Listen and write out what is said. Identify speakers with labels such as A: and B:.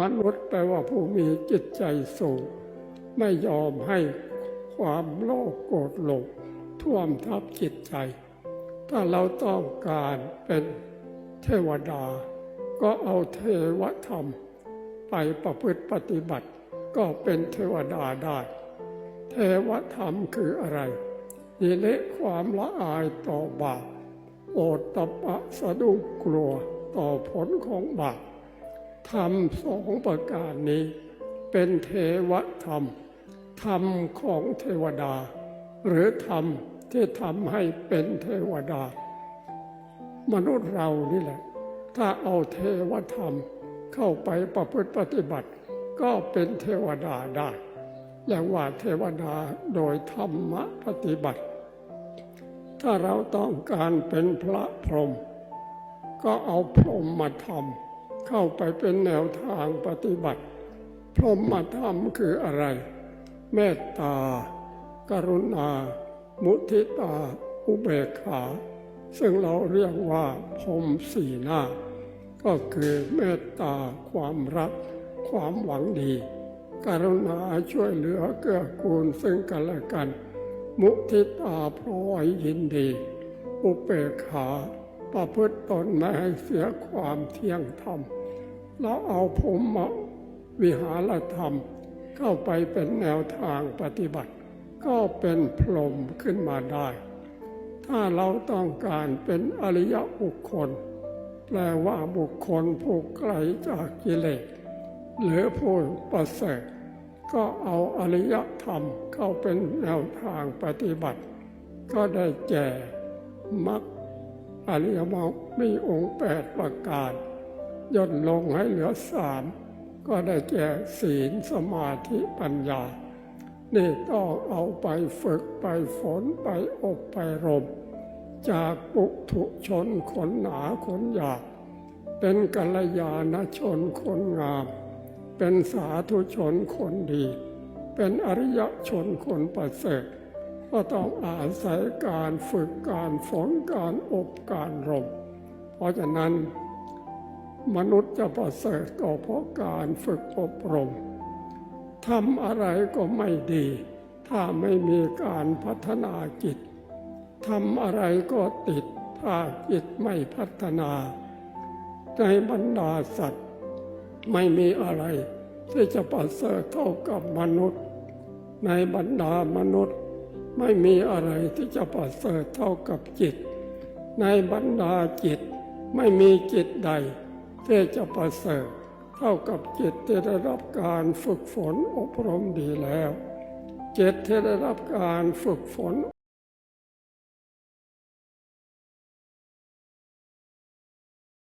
A: มนุษย์แปลว่าผู้มีจิตใจสูง ไม่ยอมให้ความโลภโกรธหลงท่วมทับจิตใจ ถ้าเราต้องการเป็นเทวดา ก็เอาเทวธรรม ไปประพฤติปฏิบัติ ก็เป็นเทวดาได้ เทวธรรมคืออะไรนิเลความละอายต่อบาปโอตตะปะสะดุ้งกลัวต่อผลของบาป ธรรมสองประการนี้ เป็นเทวธรรม ธรรมของเทวดา หรือธรรมที่ทำให้เป็นเทวดา มนุษย์เรานี่แหละ ถ้าเอาเทวธรรมเข้าไปประพฤติปฏิบัติ ก็เป็นเทวดาได้เรียกว่าเทวดาโดยธรรมปฏิบัติ ถ้าเราต้องการเป็นพระพรหมก็เอาพรหมมาทำ เข้าไปเป็นแนวทางปฏิบัติ พรหมมาทำคืออะไร เมตตา กรุณา มุทิตา อุเบกขา ซึ่งเราเรียกว่าพรหมสี่หน้า ก็คือเมตตา ความรัก ความหวังดี กรุณาช่วยเหลือเกื้อกูลซึ่งกันและกัน มุทิตาพร้อยยินดี อุเบกขา ประพฤติตนไม่ให้เสียความเที่ยงธรรม แล้วเอาผมมาวิหารธรรม เข้าไปเป็นแนวทางปฏิบัติ ก็เป็นพรหมขึ้นมาได้ ถ้าเราต้องการเป็นอริยบุคคล แปลว่าบุคคลผู้ไกลจากกิเลสหรือผู้ประเสริฐก็เอาอริยธรรมเข้าเป็นแนวทางปฏิบัติ ก็ได้แก่มรรค อริยมรรคมีองค์แปดประการ ย่นลงให้เหลือสามก็ได้แก่ศีลสมาธิปัญญา นี่ต้องเอาไปฝึกไปฝนไปอบไปรม จากปุถุชนคนหนาคนหยาบเป็นกัลยาณชนคนงาม เป็นสาธุชนคนดี เป็นอริยชนคนประเสริฐ ก็ต้องอาศัยการฝึกการฝนการอบการรม เพราะฉะนั้น มนุษย์จะประเสริฐก็เพราะการฝึกอบรมทำอะไรก็ไม่ดี ถ้าไม่มีการพัฒนาจิตทำอะไรก็ติด ถ้าจิตไม่พัฒนา ในบรรดาสัตว์ ไม่มีอะไร ที่จะประเสริฐเท่ากับมนุษย์ ในบรรดามนุษย์ ไม่มีอะไรที่จะประเสริฐเท่ากับจิต ในบรรดาจิต ไม่มีจิตใด ที่จะประเสริฐเท่ากับจิตที่ได้รับการฝึกฝนอบรมดีแล้วจิตที่ได้รับการฝึกฝน